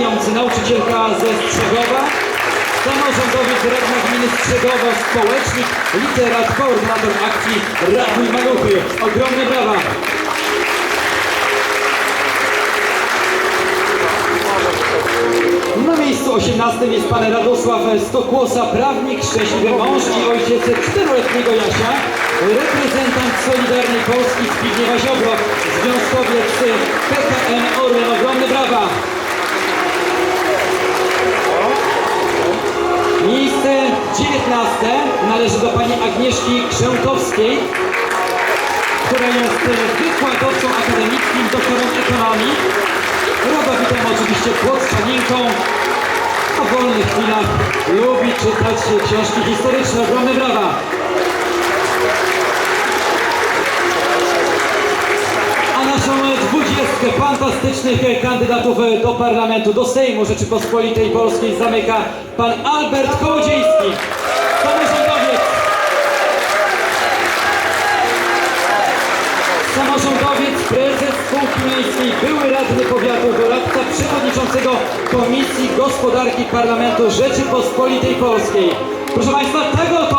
Mający, nauczycielka ze Strzegowa, samorządowiec radna gminy Strzegowo, społecznik, literat, koordynator akcji Ratuj Maluchy. Ogromne brawa! Na miejscu 18 jest pan Radosław Stokłosa, prawnik, szczęśliwy mąż i ojciec czteroletniego Jasia, reprezentant Solidarnej Polski Zbigniewa Ziobro, związkowiec PKN Orlen. Ogromne brawa! Miejsce 19 należy do pani Agnieszki Krzętowskiej, która jest wykładowcą akademickim, doktorem ekonomii. Witam oczywiście płotszaninką. A w wolnych chwilach lubi czytać książki historyczne. Ogromne brawa! 20 fantastycznych kandydatów e, do parlamentu, do Sejmu Rzeczypospolitej Polskiej zamyka pan Albert Kołodziejski. Samorządowiec. Samorządowiec, prezes spółki miejskiej, były radny powiatu, doradca przewodniczącego Komisji Gospodarki Parlamentu Rzeczypospolitej Polskiej. Proszę Państwa, tego to